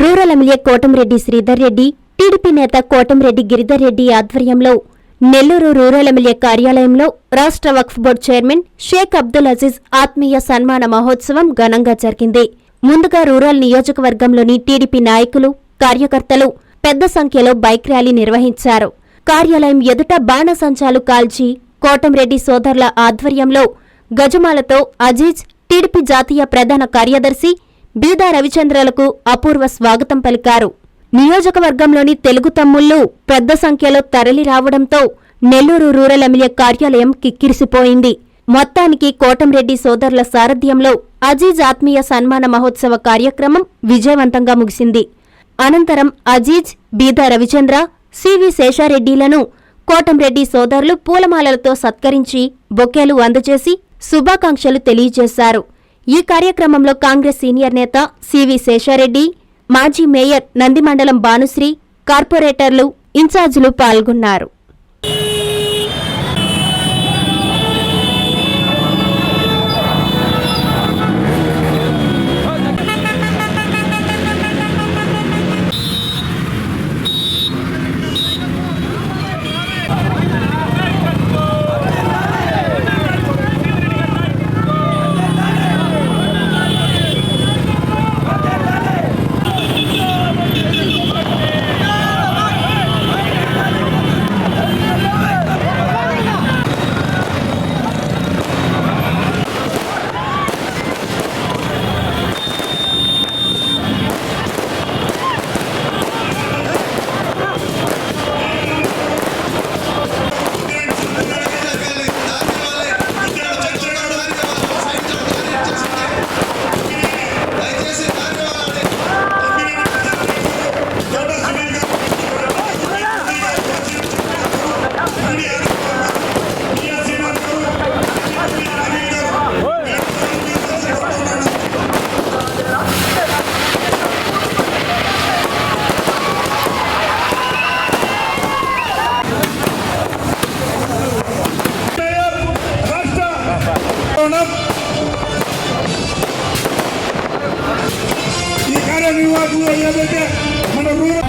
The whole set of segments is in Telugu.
Rural MLA Kotamreddy Sridhar Reddy TDP నేత కోటంరెడ్డి గిరిధర్ రెడ్డి ఆధ్వర్యంలో నెల్లూరు రూరల్ ఎమ్మెల్యే కార్యాలయంలో రాష్ట్ర వక్ఫ్ బోర్డు చైర్మన్ షేక్ అబ్దుల్ అజీజ్ ఆత్మీయ సన్మాన మహోత్సవం ఘనంగా జరిగింది. ముందుగా రూరల్ నియోజకవర్గంలోని టీడీపీ నాయకులు కార్యకర్తలు పెద్ద సంఖ్యలో బైక్ ర్యాలీ నిర్వహించారు. కార్యాలయం ఎదుట బాణసంచాలు కాల్చి కోటంరెడ్డి సోదరుల ఆధ్వర్యంలో గజమాలతో అజీజ్ టీడీపీ జాతీయ ప్రధాన కార్యదర్శి బీదా రవిచంద్రలకు అపూర్వ స్వాగతం పలికారు. నియోజకవర్గంలోని తెలుగు తమ్ముళ్ళు పెద్ద సంఖ్యలో తరలి రావడంతో నెల్లూరు రూరల్ ఎమ్మెల్యే కార్యాలయం కిక్కిరిసిపోయింది. మొత్తానికి కోటంరెడ్డి సోదరుల సారథ్యంలో అజీజ్ ఆత్మీయ సన్మాన మహోత్సవ కార్యక్రమం విజయవంతంగా ముగిసింది. అనంతరం అజీజ్ బీదా రవిచంద్ర సివి శేషారెడ్డిలను కోటంరెడ్డి సోదరులు పూలమాలలతో సత్కరించి బొకేలు అందజేసి శుభాకాంక్షలు తెలియజేశారు. ఈ కార్యక్రమంలో కాంగ్రెస్ సీనియర్ నేత సివి శేషారెడ్డి మాజీ మేయర్ నందిమండలం భానుశ్రీ కార్పొరేటర్లు ఇన్ఛార్జీలు పాల్గొన్నారు. ఈ కార్యనిర్వాహకులు ఏదైతే మన రూరల్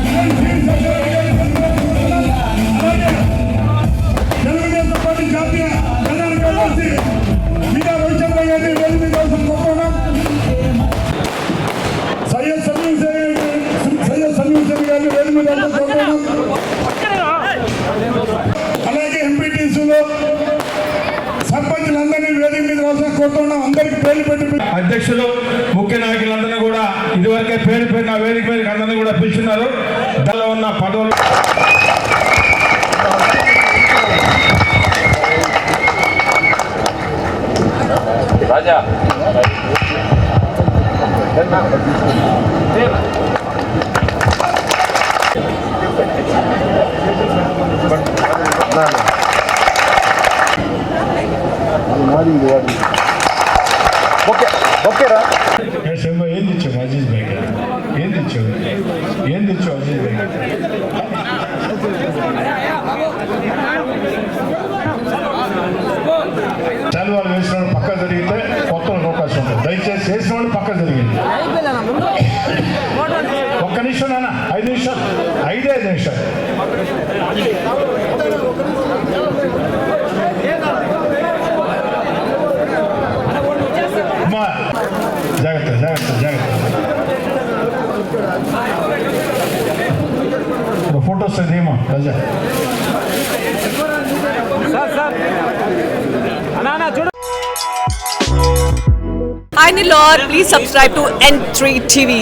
అలాగే తెలుగుదేశం పార్టీ జాతీయ ప్రధాన కార్యదర్శి వేదిక మీద రాసిన కోరుతున్నాం అందరికి పేర్లు పెట్టి అధ్యక్షులు ముఖ్య నాయకులందరినీ కూడా ఇదివరకే పేరు పేరున వేదిక మీద అందరినీ కూడా పిలుచున్నారు దానిలో ఉన్న పదవులు రాజా. చాలు వాళ్ళు వేసిన వాళ్ళు పక్క జరిగితే కొత్త అవకాశం ఉంటుంది. దయచేసి వేసిన వాళ్ళు పక్క జరిగింది. ఒక్క నిమిషం నాన్న ఐదు నిమిషాలు. ఐదే ఐదు నిమిషాలు. జాగ్రత్త జాగ్రత్త జాగ్రత్త. ఫోటోస్ ఏమో రజా. आई नी लॉर please subscribe to N three TV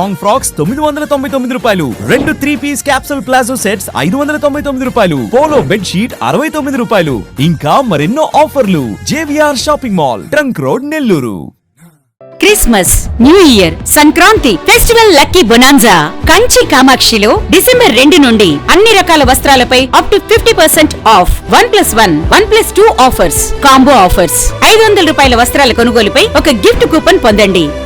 long frocks తొమ్మిది వందల తొంభై తొమ్మిది రూపాయలు. రెండు three piece capsule palazzo sets ఐదు వందల తొంభై తొమ్మిది రూపాయలు. పోలో బెడ్ షీట్ అరవై తొమ్మిది రూపాయలు. ఇంకా మరెన్నో ఆఫర్లు. JVR shopping mall trunk road Nellore Christmas new year Sankranti festival lucky bonanza. Kanchi కామాక్షిలో December రెండు నుండి అన్ని రకాల వస్త్రాలపై up to fifty percent off one plus one one plus two offers combo offers ఐదు వందల రూపాయల వస్త్రాల కొనుగోలుపై ఒక గిఫ్ట్ కూపన్ పొందండి.